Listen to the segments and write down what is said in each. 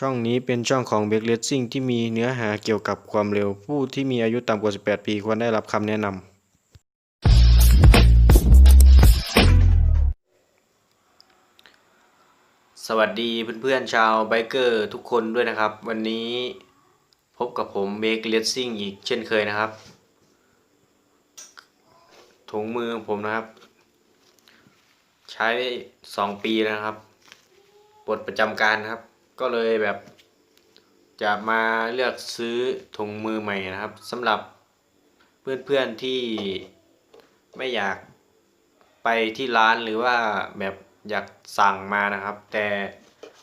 ช่องนี้เป็นช่องของเบ k เลสซิ่งที่มีเนื้อหาเกี่ยวกับความเร็ว ผู้ที่มีอายุต่ำกว่า 18 ปีควรได้รับคำแนะนำ สวัสดีเพื่อนๆชาวไบเกอร์ทุกคนด้วยนะครับ วันนี้พบกับผมเบ k เลสซิ่งอีกเช่นเคยนะครับ ถุงมือของผมนะครับ ใช้2ปีแล้วนะครับปลดประจำการนะครับ ก็เลยแบบ จะมาเลือกซื้อถุงมือใหม่นะครับสำหรับเพื่อนๆที่ไม่อยากไปที่ร้านหรือว่าแบบอยากสั่งมานะครับ แต่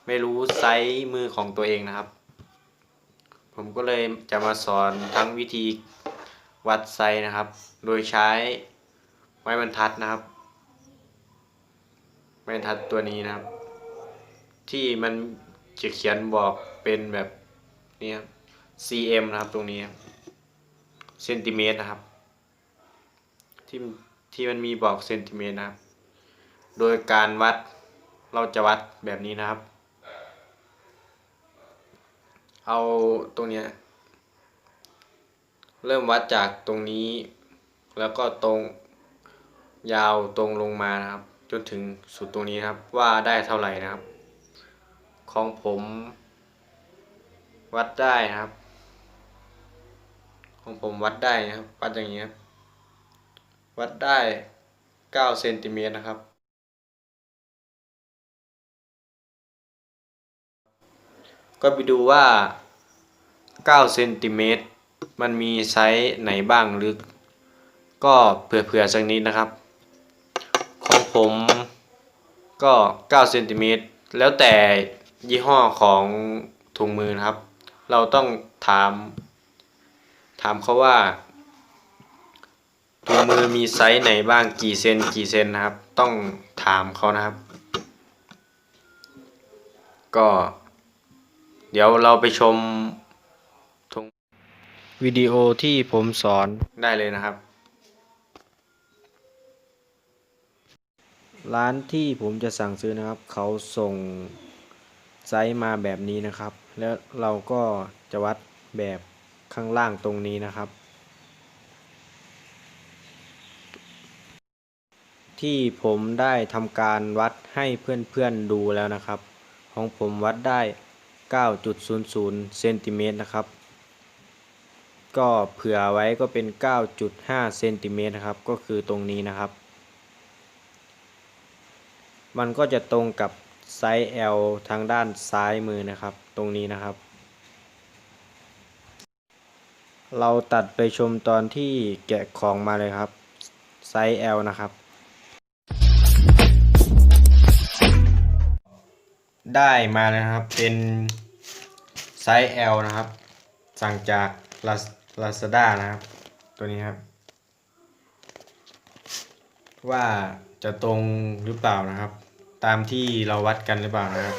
ไม่รู้ไซส์มือของตัวเองนะครับ ผมก็เลยจะมาสอนทั้งวิธีวัดไซส์นะครับ โดยใช้ไม้บรรทัดนะครับ ไม้บรรทัดตัวนี้นะครับ ที่มัน เขียนบอกเป็นแบบนี้ครับ cm นะครับตรงนี้เซนติเมตรนะครับ ที่ที่มันมีบอกเซนติเมตรนะครับ โดยการวัดเราจะวัดแบบนี้นะครับ เอาตรงเนี้ยเริ่มวัดจากตรงนี้ แล้วก็ตรงยาวตรงลงมานะครับ จนถึงสุดตรงนี้ครับว่าได้เท่าไหร่นะครับ ของผมวัดได้นะครับ ของผมวัดได้นะครับ วัดอย่างนี้ครับวัดได้9เซนติเมตรนะครับ ก็ไปดูว่า9เซนติเมตรมันมีไซส์ไหนบ้างหรือก็เผื่อๆสักนิดนะครับ ของผมก็9เซนติเมตรแล้วแต่ ยี่ห้อของถุงมือนะครับ เราต้องถาม ถามเขาว่าถุงมือมีไซส์ไหนบ้างกี่เซนกี่เซนนะครับ ต้องถามเขานะครับ ก็ เดี๋ยวเราไปชมถุงวิดีโอที่ผมสอนได้เลยนะครับ ร้านที่ผมจะสั่งซื้อนะครับ เขาส่ง ไซส์มาแบบนี้นะครับ แล้วเราก็จะวัดแบบข้างล่างตรงนี้นะครับ ที่ผมได้ทำการวัดให้เพื่อนๆดูแล้วนะครับ ของผมวัดได้ 9.00เซนติเมตรนะครับ ก็เผื่อไว้ก็เป็น 9.5เซนติเมตรนะครับ ก็คือตรงนี้นะครับ มันก็จะตรงกับ ไซส์ L ทางด้านซ้ายมือนะครับ ตรงนี้นะครับ เราตัดไปชมตอนที่แกะของมาเลยครับ ไซส์ L นะครับ ได้มาแล้วนะครับ เป็นไซส์ L นะครับ สั่งจาก Lazada นะครับ ตัวนี้ครับ ว่าจะตรงหรือเปล่านะครับ ตามที่เราวัดกันหรือเปล่านะครับ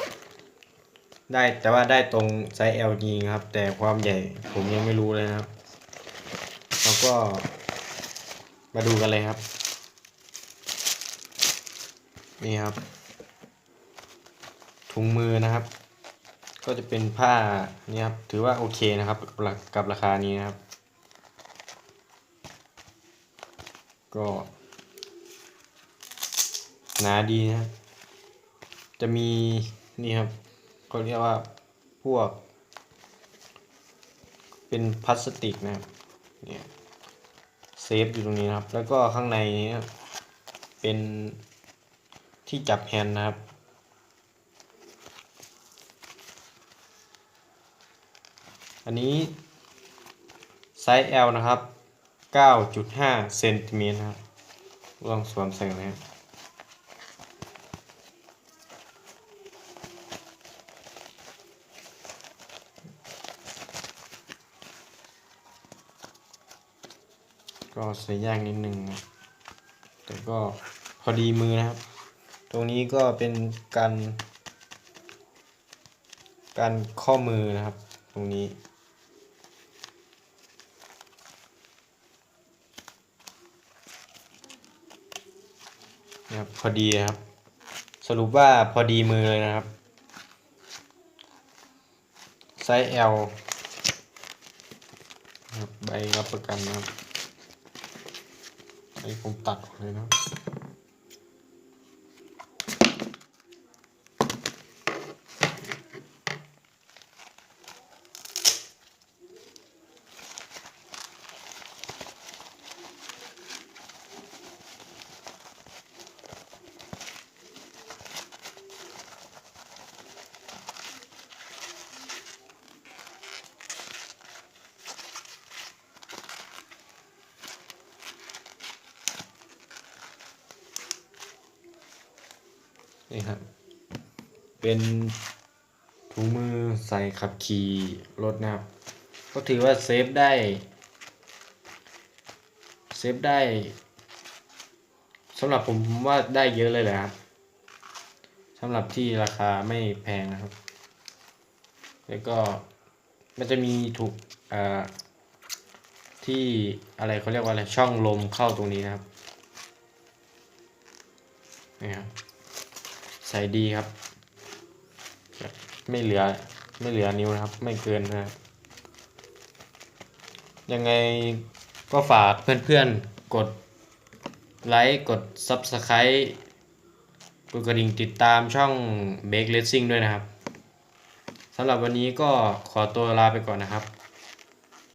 ได้แต่ว่าได้ตรงไซส์ L จริงครับ แต่ความใหญ่ผมยังไม่รู้เลยนะครับเราก็มาดูกันเลยครับ นี่ครับ ถุงมือนะครับ ก็จะเป็นผ้านี่ครับ ถือว่าโอเคนะครับ กับรากับราคานี้นะครับ ก็หนาดีนะครับ จะมีนี่ครับเขาเรียกว่าพวก เป็นพลาสติกนะครับเนี่ยเซฟอยู่ตรงนี้นะครับ แล้วก็ข้างในนี้เป็นที่จับแฮนด์นะครับอันนี้ไซส์ L นะครับ 9.5 เซนติเมตรนะครับลองสวมใส่นะครับ ก็ใส่ยากนิดนึงนะแต่ก็พอดีมือนะครับ ตรงนี้ก็เป็นการการข้อมือนะครับ ตรงนี้นะครับพอดีครับ สรุปว่าพอดีมือเลยนะครับ ไซส์ L ใบรับประกันนะครับ นนี้ผมตัดออกเลยนะ นี่ครับ เป็นถุงมือใส่ขับขี่รถนะครับ ก็ถือว่าเซฟได้ เซฟได้สำหรับผมว่าได้เยอะเลยแหละครับสำหรับที่ราคาไม่แพงนะครับ แล้วก็มันจะมีถูกอ่าที่อะไรเขาเรียกว่าอะไรช่องลมเข้าตรงนี้นะครับนี่ครับ ส่ดีครับ ไม่เหลือไม่เหลือนิ้วนะครับ ไม่เกินนะครับยังไงก็ฝากเพื่อนๆ กดไลค์กด Subscribe กดกระดิ่งติดตามช่อง b a k e Racing ด้วยนะครับสำหรับวันนี้ก็ขอตัวลาไปก่อนนะครับ